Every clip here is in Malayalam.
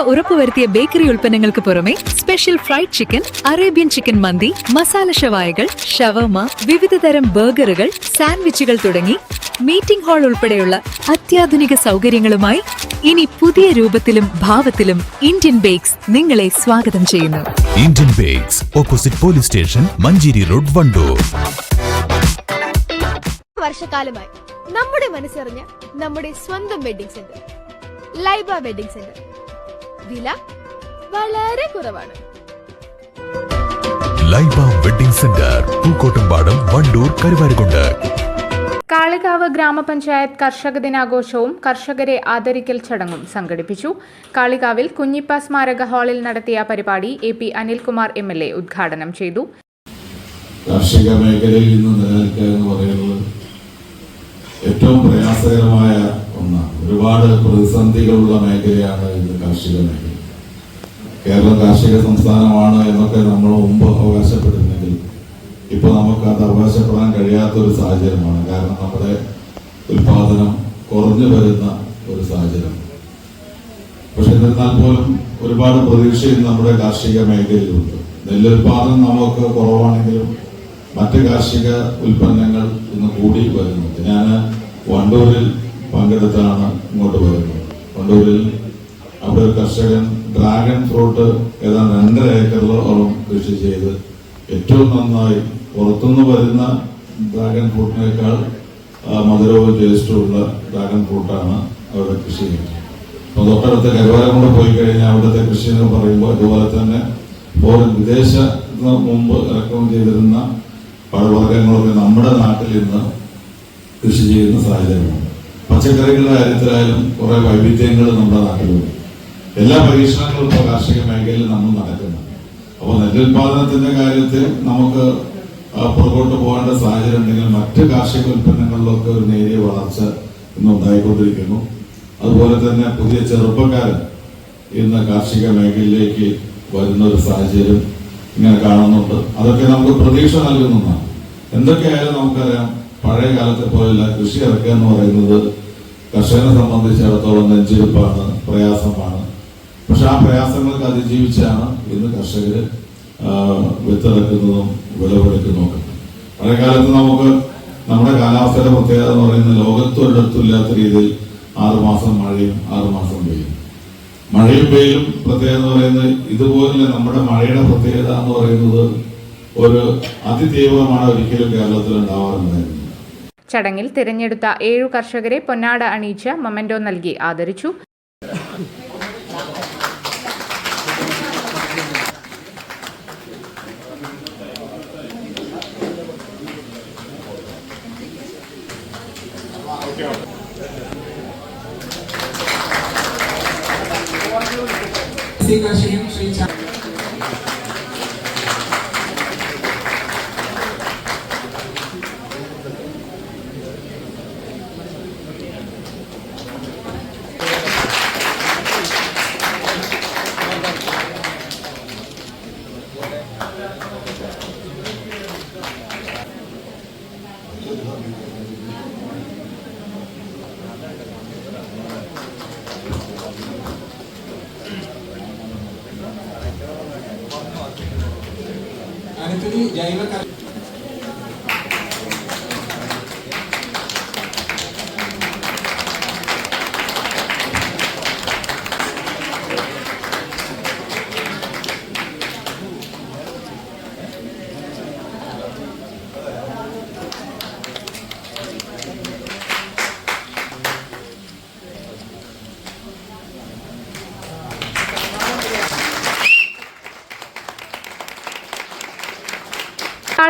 ഉറപ്പുവരുത്തിയ ബേക്കറി ഉൽപ്പന്നങ്ങൾക്ക് പുറമെ special fried chicken Arabian chicken മന്തി മസാല ഷവായകൾ ഷവർമ വിവിധ തരം ബർഗറുകൾ സാൻഡ്വിച്ചുകൾ തുടങ്ങി മീറ്റിംഗ് ഹാൾ ഉൾപ്പെടെയുള്ള അത്യാധുനിക സൗകര്യങ്ങളുമായി ഇനി പുതിയ രൂപത്തിലും ഭാവത്തിലും ഇന്ത്യൻ ബേക്സ് നിങ്ങളെ സ്വാഗതം ചെയ്യുന്നു. Indian bakes opposite police station Manjeri road Wandoor. വർഷക്കാലമായി നമ്മുടെ മനസ്സറിഞ്ഞ നമ്മുടെ സ്വന്തം wedding centre Laiba wedding centre. വില വളരെ കുറവാണ്. Laiba wedding centre Pookkottumpadam Wandoor Karuvarakundu. Kalikavu ഗ്രാമപഞ്ചായത്ത് കർഷക ദിനാഘോഷവും കർഷകരെ ആദരിക്കൽ ചടങ്ങും സംഘടിപ്പിച്ചു. കാളികാവിൽ കുഞ്ഞിപ്പ സ്മാരക ഹാളിൽ നടത്തിയ പരിപാടി A P Anilkumar M L A ഉദ്ഘാടനം ചെയ്തു. കാർഷിക മേഖലയിൽ നിന്ന് നിലനിൽക്കുക എന്ന് പറയുന്നത് ഏറ്റവും പ്രയാസകരമായ ഒന്നാണ്. ഒരുപാട് പ്രതിസന്ധികളുള്ള മേഖലയാണ് ഇന്ന് കാർഷിക മേഖല. കേരളം കാർഷിക സംസ്ഥാനമാണ് എന്നൊക്കെ നമ്മൾ മുമ്പ് അവകാശപ്പെട്ടിരുന്നെങ്കിൽ ഇപ്പൊ നമുക്ക് അത് അവകാശപ്പെടാൻ കഴിയാത്ത ഒരു സാഹചര്യമാണ്. കാരണം നമ്മുടെ ഉൽപാദനം കുറഞ്ഞു വരുന്ന ഒരു സാഹചര്യം. പക്ഷെ എന്നിരുന്നാൽ പോലും ഒരുപാട് പ്രതീക്ഷയും നമ്മുടെ കാർഷിക മേഖലയിലുണ്ട്. നെല്ലുൽപാദനം നമുക്ക് കുറവാണെങ്കിലും മറ്റ് കാർഷിക ഉൽപ്പന്നങ്ങൾ ഇന്ന് കൂടി വരുന്നുണ്ട്. ഞാൻ വണ്ടൂരിൽ പങ്കെടുത്താണ് ഇങ്ങോട്ട് വരുന്നത്. കൊണ്ടൂരിൽ അവിടെ ഒരു കർഷകൻ ഡ്രാഗൺ ഫ്രൂട്ട് ഏതാണ്ട് രണ്ടര ഏക്കറിലോളം കൃഷി ചെയ്ത് ഏറ്റവും നന്നായി പുറത്തുനിന്ന് വരുന്ന ഡ്രാഗൺ ഫ്രൂട്ടിനേക്കാൾ മധുരവും ടേസ്റ്റും ഉള്ള ഡ്രാഗൺ ഫ്രൂട്ടാണ് അവിടെ കൃഷി ചെയ്യുന്നത്. അപ്പോൾ തൊട്ടടുത്ത കരുവാരം കൂടെ പോയി കഴിഞ്ഞാൽ അവിടുത്തെ കൃഷി എന്ന് പറയുമ്പോൾ അതുപോലെ തന്നെ ഫോറിൻ വിദേശ മുമ്പ് ഇറക്കുമതി ചെയ്തിരുന്ന പഴവർഗങ്ങളൊക്കെ നമ്മുടെ നാട്ടിൽ ഇന്ന് കൃഷി ചെയ്യുന്ന സാഹചര്യമാണ് പച്ചക്കറികളുടെ കാര്യത്തിലായാലും കുറെ വൈവിധ്യങ്ങൾ നമ്മുടെ നാട്ടിലുണ്ട്. എല്ലാ പരീക്ഷണങ്ങളും ഇപ്പോൾ കാർഷിക മേഖലയിൽ നമ്മൾ നടക്കുന്നു അപ്പോൾ നെല്ലുൽപാദനത്തിന്റെ കാര്യത്തിൽ നമുക്ക് പുറകോട്ട് പോകേണ്ട സാഹചര്യം ഉണ്ടെങ്കിൽ മറ്റ് കാർഷിക ഉൽപ്പന്നങ്ങളിലൊക്കെ ഒരു നേരിയ വളർച്ച ഇന്ന് ഉണ്ടായിക്കൊണ്ടിരിക്കുന്നു. അതുപോലെ തന്നെ പുതിയ ചെറുപ്പക്കാരൻ ഇന്ന് കാർഷിക മേഖലയിലേക്ക് വരുന്ന ഒരു സാഹചര്യം ഇങ്ങനെ കാണുന്നുണ്ട്. അതൊക്കെ നമുക്ക് പ്രതീക്ഷ നൽകുന്നതാണ്. എന്തൊക്കെയായാലും നമുക്കറിയാം പഴയ കാലത്തെ പോലെയല്ല കൃഷി ഇറക്കുക എന്ന് പറയുന്നത് കർഷകനെ സംബന്ധിച്ചിടത്തോളം നെഞ്ചിരിപ്പാണ് പ്രയാസമാണ്. പക്ഷെ ആ പ്രയാസങ്ങൾക്ക് അതിജീവിച്ചാണ് ഇന്ന് കർഷകര് ആ, വിത്തിറക്കുന്നതും വിളവെടുക്കുന്നതും ഒക്കെ പഴയ കാലത്ത് നമുക്ക് നമ്മുടെ കാലാവസ്ഥയുടെ പ്രത്യേകത എന്ന് പറയുന്നത് ലോകത്തൊരിടത്തുമില്ലാത്ത രീതിയിൽ ആറുമാസം മഴയും ആറുമാസം വെയിലും. മഴയും വെയിലും പ്രത്യേകത എന്ന് പറയുന്നത് ഇതുപോലെ നമ്മുടെ മഴയുടെ പ്രത്യേകത എന്ന് പറയുന്നത് ഒരു അതിതീവ്രമാണ് ഒരിക്കലും കേരളത്തിൽ ഉണ്ടാവാറുണ്ടായിരുന്നത്. ചടങ്ങിൽ തിരഞ്ഞെടുത്ത ഏഴു കർഷകരെ പൊന്നാട അണിയിച്ച് മൊമെന്റോ നൽകി ആദരിച്ചു. ശ്രീ ചാ അടുത്തത് జరిగిన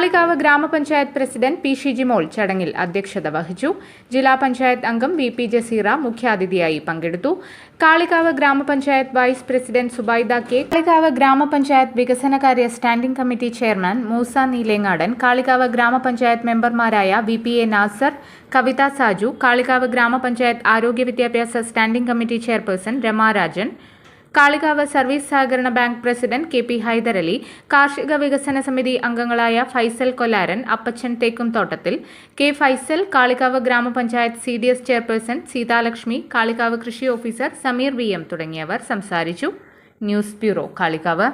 കാളികാവ് ഗ്രാമപഞ്ചായത്ത് പ്രസിഡന്റ് പി ഷിജിമോൾ ചടങ്ങിൽ അധ്യക്ഷത വഹിച്ചു. ജില്ലാ പഞ്ചായത്ത് അംഗം വി പി ജസീറ മുഖ്യാതിഥിയായി പങ്കെടുത്തു. കാളികാവ് ഗ്രാമപഞ്ചായത്ത് vice president Zubaida K. Kalikavu ഗ്രാമപഞ്ചായത്ത് വികസനകാര്യ standing committee chairman Moosa Neelengadan Kalikavu ഗ്രാമപഞ്ചായത്ത് മെമ്പർമാരായ V P A Nasar Kavitha Saju Kalikavu ഗ്രാമപഞ്ചായത്ത് ആരോഗ്യ വിദ്യാഭ്യാസ standing committee chairperson Ramarajan Kalikavu service സഹകരണ bank president K P Hyderali കാർഷിക വികസന സമിതി അംഗങ്ങളായ ഫൈസൽ കൊലാരൻ അപ്പച്ചൻ തേക്കും തോട്ടത്തിൽ കെ ഫൈസൽ കാളികാവ് ഗ്രാമപഞ്ചായത്ത് C D S chairperson Seethalakshmi Kalikavu കൃഷി ഓഫീസർ സമീർ വി എം തുടങ്ങിയവർ സംസാരിച്ചു. News bureau Kalikavu.